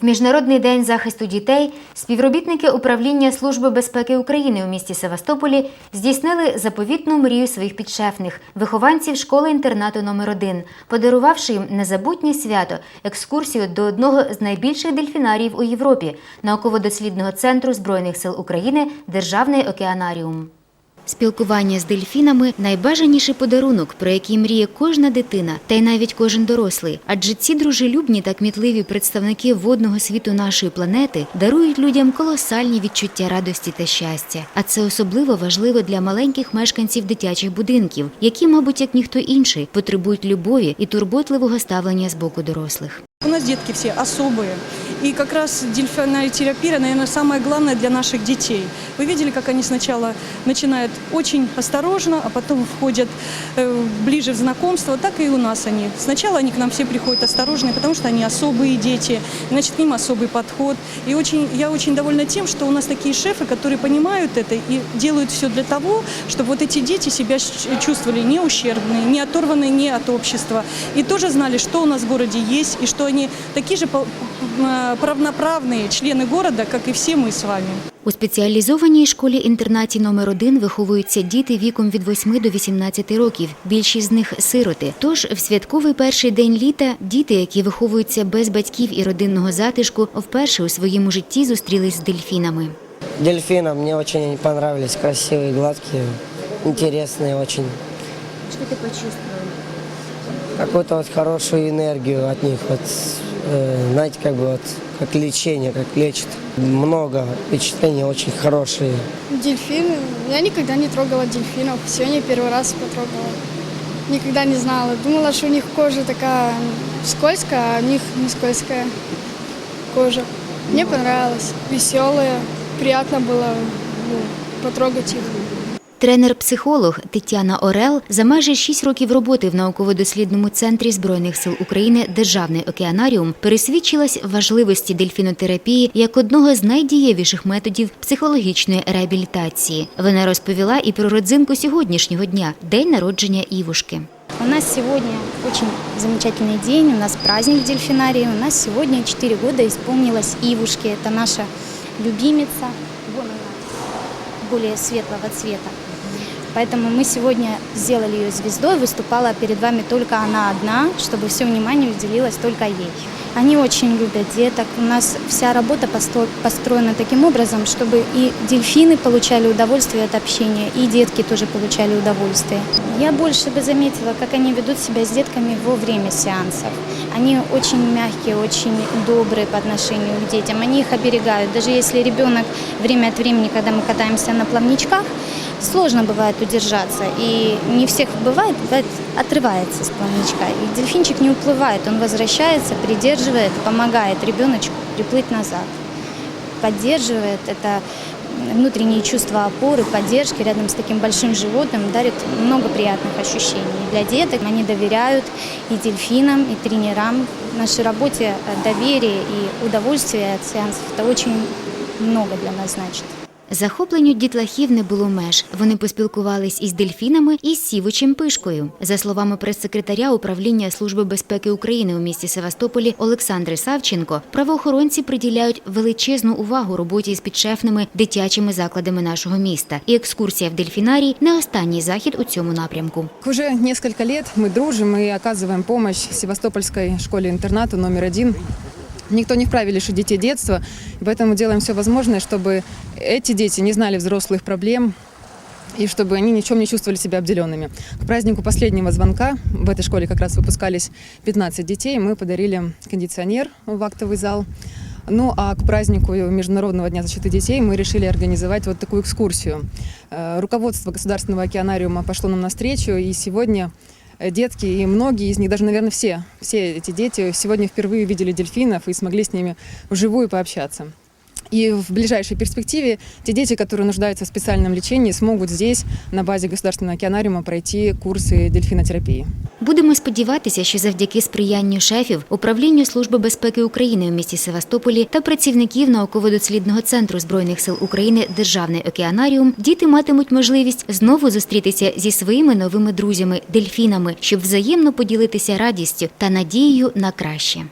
В Міжнародний день захисту дітей співробітники управління Служби безпеки України у місті Севастополі здійснили заповітну мрію своїх підшефних вихованців школи-інтернату номер 1 подарувавши їм незабутнє свято екскурсію до одного з найбільших дельфінаріїв у Європі науково-дослідного центру збройних сил України Державний океанаріум. Спілкування з дельфінами найбажаніший подарунок, про який мріє кожна дитина, та й навіть кожен дорослий. Адже ці дружелюбні та кмітливі представники водного світу нашої планети дарують людям колосальні відчуття радості та щастя. А це особливо важливо для маленьких мешканців дитячих будинків, які, мабуть, як ніхто інший, потребують любові і турботливого ставлення з боку дорослих. У нас детки все особые. И как раз дельфинотерапия, наверное, самое главное для наших детей. Вы видели, как они сначала начинают очень осторожно, а потом входят э, ближе в знакомство. Так и у нас они. Сначала они к нам все приходят осторожные, потому что они особые дети, значит, к ним особый подход. И очень, я очень довольна тем, что у нас такие шефы, которые понимают это и делают все для того, чтобы вот эти дети себя чувствовали не ущербные, не оторванные не от общества. И тоже знали, что у нас в городе есть, и что они такие же пол- э, равноправные члены города, как и все мы с вами. У спеціалізованій школі-інтернаті номер 1 виховуються діти віком від 8 до 18 років. Більшість з них сироти. Тож в святковий перший день літа діти, які виховуються без батьків і родинного затишку, вперше у своєму житті зустрілись з дельфінами. Дельфины мне очень они понравились, красивые, гладкие, интересные очень. Що ти почувствував? Какую-то вот хорошую энергию от них, вот, э, знаете, как бы вот, как лечение, как лечит. Много впечатлений очень хорошие. Дельфины. Я никогда не трогала дельфинов. Сегодня первый раз потрогала. Никогда не знала. Думала, что у них кожа такая скользкая, а у них не скользкая кожа. Мне понравилось. Веселые. Приятно было ну, потрогать их. Тренер-психолог Тетяна Орел за майже 6 років роботи в науково-дослідному центрі Збройних сил України Державний океанаріум пересвідчилась важливості дельфінотерапії як одного з найдієвіших методів психологічної реабілітації. Вона розповіла і про родзинку сьогоднішнього дня день народження Івушки. У нас сегодня очень замечательный день, у нас праздник в дельфинарии. У нас сегодня 4 года исполнилось Ивушке. Это наша любимица. Более светлого цвета. Поэтому мы сегодня сделали ее звездой, выступала перед вами только она одна, чтобы все внимание уделилось только ей. Они очень любят деток. У нас вся работа построена таким образом, чтобы и дельфины получали удовольствие от общения, и детки тоже получали удовольствие. Я больше бы заметила, как они ведут себя с детками во время сеансов. Они очень мягкие, очень добрые по отношению к детям. Они их оберегают. Даже если ребенок время от времени, когда мы катаемся на плавничках, сложно бывает удержаться. И не всех бывает, бывает отрывается с плавничка. И дельфинчик не уплывает, он возвращается, придерживает, помогает ребеночку приплыть назад. Поддерживает это внутреннее чувство опоры, поддержки рядом с таким большим животным дарит много приятных ощущений. Для деток они доверяют и дельфинам, и тренерам. В нашей работе доверие и удовольствие от сеансов – это очень много для нас значит. Захопленню дітлахів не було меж. Вони поспілкувались із дельфінами і з сівочим пишкою. За словами прес-секретаря управління Служби безпеки України у місті Севастополі Олександри Савченко, правоохоронці приділяють величезну увагу роботі з підшефними дитячими закладами нашого міста. І екскурсія в дельфінарій не останній захід у цьому напрямку. Уже несколько лет мы дружим и оказываем помощь Севастопольской школе-интернату номер один. Никто не вправе лишить детей детства, поэтому делаем все возможное, чтобы эти дети не знали взрослых проблем, и чтобы они ни в чем не чувствовали себя обделенными. К празднику последнего звонка в этой школе как раз выпускались 15 детей. Мы подарили кондиционер в актовый зал. Ну а к празднику Международного дня защиты детей мы решили организовать вот такую экскурсию. Э, Руководство Государственного океанариума пошло нам навстречу, и сегодня детки и многие из них, даже, наверное, все, все эти дети сегодня впервые увидели дельфинов и смогли с ними вживую пообщаться. И в ближайшей перспективе те дети, которые нуждаются в специальном лечении, смогут здесь, на базе Государственного океанариума, пройти курсы дельфинотерапии. Будемо сподіватися, що завдяки сприянню шефів управлінню Служби безпеки України у місті Севастополі та працівників науково-дослідного центру збройних сил України Державний океанаріум діти матимуть можливість знову зустрітися зі своїми новими друзями дельфінами, щоб взаємно поділитися радістю та надією на краще.